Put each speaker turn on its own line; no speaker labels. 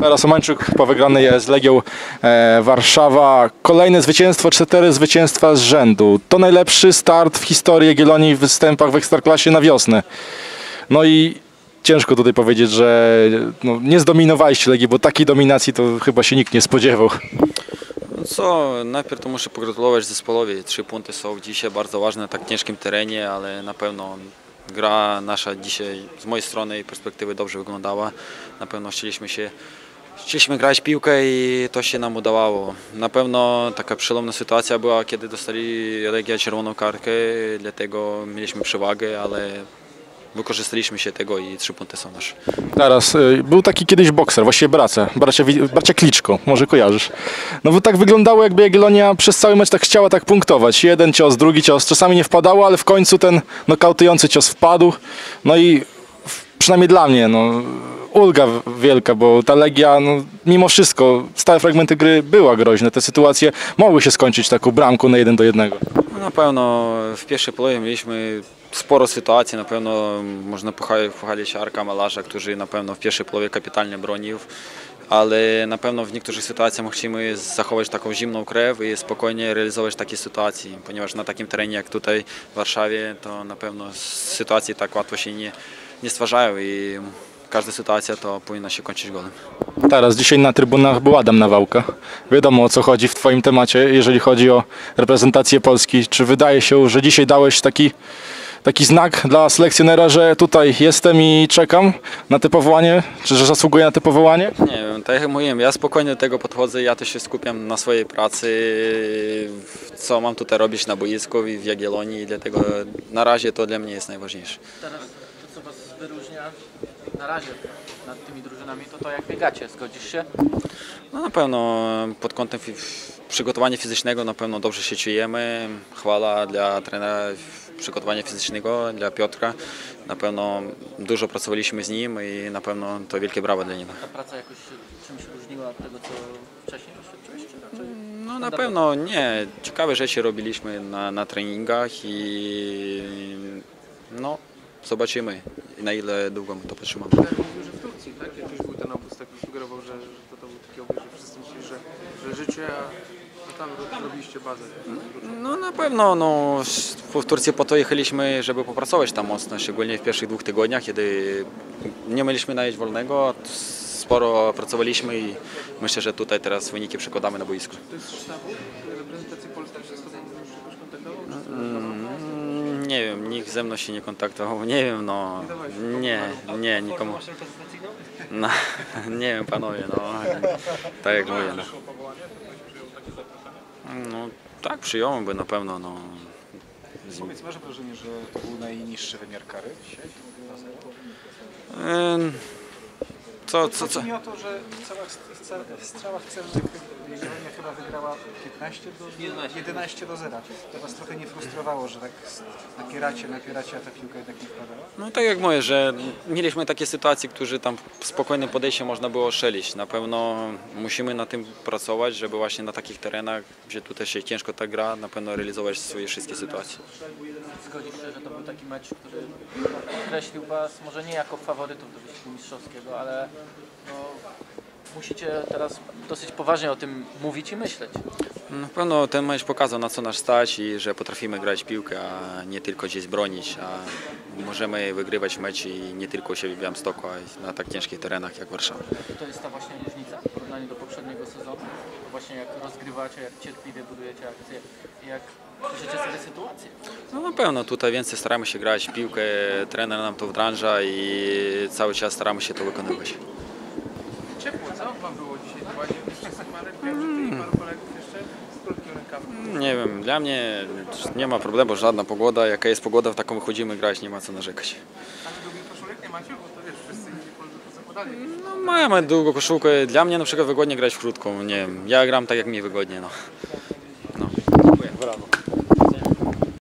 Teraz Omańczuk po wygranej z Legią e, Warszawa. Kolejne zwycięstwo, cztery zwycięstwa z rzędu. To najlepszy start w historii Jagiellonii w występach w Ekstraklasie na wiosnę. No i ciężko tutaj powiedzieć, że no, nie zdominowaliście Legii, bo takiej dominacji to chyba się nikt nie spodziewał.
No co, najpierw to muszę pogratulować zespołowi. Trzy punkty są dzisiaj bardzo ważne na tak ciężkim terenie, ale na pewno gra nasza dzisiaj z mojej strony i perspektywy dobrze wyglądała. Na pewno chcieliśmy się Chcieliśmy grać piłkę i to się nam udawało. Na pewno taka przelomna sytuacja była, kiedy dostali Legia czerwoną kartkę, dlatego mieliśmy przewagę, ale wykorzystaliśmy się tego i trzy punkty są nasze.
Teraz y, był taki kiedyś bokser, właściwie bracia, bracia, bracia Kliczko, może kojarzysz. No bo tak wyglądało jakby Jagiellonia przez cały mecz tak chciała tak punktować. Jeden cios, drugi cios, czasami nie wpadało, ale w końcu ten nokautujący cios wpadł. No i przynajmniej dla mnie, no ulga wielka, bo ta Legia, no, mimo wszystko, stałe fragmenty gry była groźne. Te sytuacje mogły się skończyć taką bramką na jeden do jednego.
No, na pewno w pierwszej połowie mieliśmy sporo sytuacji, na pewno można pochwa- pochwalić Arka Malarza, który na pewno w pierwszej połowie kapitalnie bronił, ale na pewno w niektórych sytuacjach musimy zachować taką zimną krew i spokojnie realizować takie sytuacje, ponieważ na takim terenie jak tutaj w Warszawie to na pewno sytuacje tak łatwo się nie, stwarzają i każda sytuacja to powinna się kończyć golem.
Teraz dzisiaj na trybunach był Adam Nawałka. Wiadomo o co chodzi w Twoim temacie, jeżeli chodzi o reprezentację Polski. Czy wydaje się, że dzisiaj dałeś taki, taki znak dla selekcjonera, że tutaj jestem i czekam na te powołanie? Czy że zasługuję na te powołanie?
Nie wiem, tak jak mówiłem, ja spokojnie do tego podchodzę, ja też się skupiam na swojej pracy, co mam tutaj robić na boisku i w Jagiellonii dlatego na razie to dla mnie jest najważniejsze.
Teraz to, co Was wyróżnia na razie nad tymi drużynami, to to jak biegacie. Zgodzisz się?
No na pewno pod kątem przygotowania fizycznego na pewno dobrze się czujemy. Chwała dla trenera przygotowania fizycznego, dla Piotra. Na pewno dużo pracowaliśmy z nim i na pewno to wielkie brawa dla niego.
Ta praca jakoś czymś różniła od tego, co wcześniej doświadczyłeś? czy raczej?
No na pewno nie. Ciekawe rzeczy robiliśmy na, na treningach i no zobaczymy na ile długo my to potrzymamy.
Mówił, że w Turcji, tak? Jakiś był ten obóz, taki sugerował, że, że to, to był taki obóz, że wszyscy myśleli, że, że życie, a tam ro- robiliście bazę.
No na pewno no, w Turcji po to jechaliśmy, żeby popracować tam mocno, szczególnie w pierwszych dwóch tygodniach, kiedy nie mieliśmy nawet wolnego, sporo pracowaliśmy i myślę, że tutaj teraz wyniki przekładamy na boisku.
To jest sztabu reprezentacji
Nie wiem, nikt ze mną się nie kontaktował, nie wiem, no, nie, nie, nikomu. No, nie wiem, panowie, no, tak jak mówię, no. No, tak, przyjąłem by na pewno, no.
Powiedz, masz wrażenie, że to był najniższy wymiar kary dzisiaj?
Co, co, co?
Chodzi mi o to, że w strzałach celnych Jagiellonia chyba wygrała 15 do 11, do 0. To was trochę nie frustrowało, że tak napieracie, napieracie, a ta piłka jednak nie wpadała?
No tak jak mówię, że mieliśmy takie sytuacje, które tam w spokojnym podejściu można było szelić. Na pewno musimy na tym pracować, żeby właśnie na takich terenach, gdzie tutaj się ciężko tak gra, na pewno realizować swoje wszystkie sytuacje.
Zgodzisz się, że to był taki mecz, który określił Was może nie jako faworytów do wyścigu mistrzowskiego, ale no, musicie teraz dosyć poważnie o tym mówić i myśleć.
Na pewno ten mecz pokazał na co nas stać i że potrafimy grać w piłkę, a nie tylko gdzieś bronić, a możemy wygrywać mecz i nie tylko siebie w Białymstoku, a na tak ciężkich terenach jak Warszawa.
I to jest ta właśnie różnica w porównaniu do poprzedniego sezonu. Właśnie jak rozgrywacie, jak cierpliwie budujecie akcje i jak piszecie sobie sytuację.
No na pewno tutaj więcej staramy się grać w piłkę, trener nam to wdraża i cały czas staramy się to wykonywać.
Ciepło, co wam było dzisiaj? To ładnie, wszyscy parę gwiazd, i paru kolegów jeszcze z krótkim rękawem.
Nie wiem, dla mnie nie ma problemu, żadna pogoda. Jaka jest pogoda, w taką wychodzimy grać, nie ma co narzekać.
A długich koszulek nie macie? Bo to wiesz, wszyscy inni zakładali.
No, mamy długą koszulkę. Dla mnie na przykład wygodnie grać w krótką. Nie wiem, ja gram tak jak mi wygodnie. No. No. Dziękuję. Brawo.